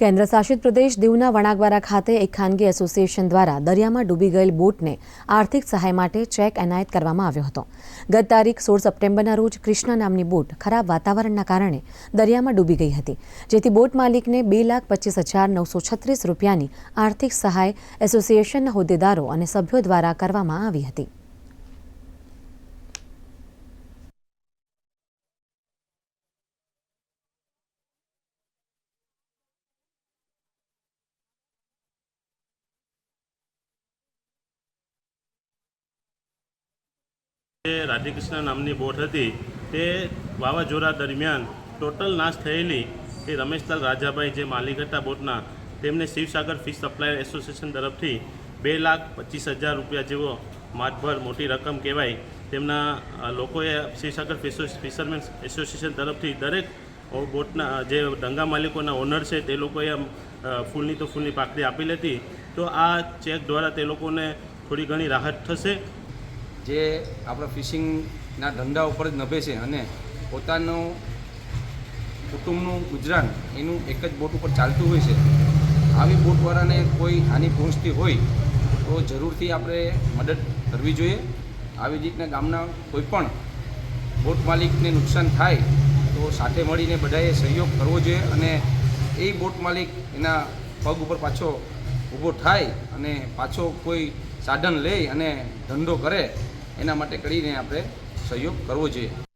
કેન્દ્ર શાસિત પ્રદેશ દીવના વણાકબારા ખાતે એક ખાનગી એસોસિએશન દ્વારા દરિયામાં ડૂબી ગયેલ બોટને આર્થિક સહાય માટે ચેક એનાયત કરવામાં આવ્યો હતો. ગત તારીખ સોળ સપ્ટેમ્બરના રોજ કૃષ્ણા નામની બોટ ખરાબ વાતાવરણના કારણે દરિયામાં ડૂબી ગઈ હતી, જેથી બોટ માલિકને બે લાખ પચીસ હજાર નવસો છત્રીસ રૂપિયાની આર્થિક સહાય એસોસિએશનના હોદ્દેદારો અને સભ્યો દ્વારા કરવામાં આવી હતી. જે રાધેકૃષ્ણ નામની બોટ હતી, તે વાવાઝોડા દરમિયાન ટોટલ નાશ થયેલી એ રમેશલાલ રાજાભાઈ જે માલિક હતા બોટના, તેમને શિવસાગર ફિશ સપ્લાયર એસોસિએશન તરફથી બે લાખ પચીસ હજાર રૂપિયા જેવો માતભર મોટી રકમ કહેવાય. તેમના લોકોએ શિવસાગર ફિશ ફિશરમેન એસોસિએશન તરફથી દરેક બોટના, જે ડંગા માલિકોના ઓનર છે, તે લોકોએ ફૂલની તો ફૂલની પાકડી આપેલી હતી તો આ ચેક દ્વારા તે લોકોને થોડી ઘણી રાહત થશે. જે આપણા ફિશિંગના ધંધા ઉપર જ નભે છે અને પોતાનું કુટુંબનું ગુજરાન એનું એક જ બોટ ઉપર ચાલતું હોય છે. આવી બોટવાળાને કોઈ હાનિ પહોંચતી હોય તો જરૂરથી આપણે મદદ કરવી જોઈએ. આવી રીતના ગામના કોઈ પણ બોટ માલિકને નુકસાન થાય તો સાથે મળીને બધાએ સહયોગ કરવો જોઈએ અને એ બોટ માલિક એના પગ ઉપર પાછો ઊભો થાય અને પાછો કોઈ સાધન લઈ અને ધંધો કરે એના માટે કરીને આપણે સહયોગ કરવો જોઈએ.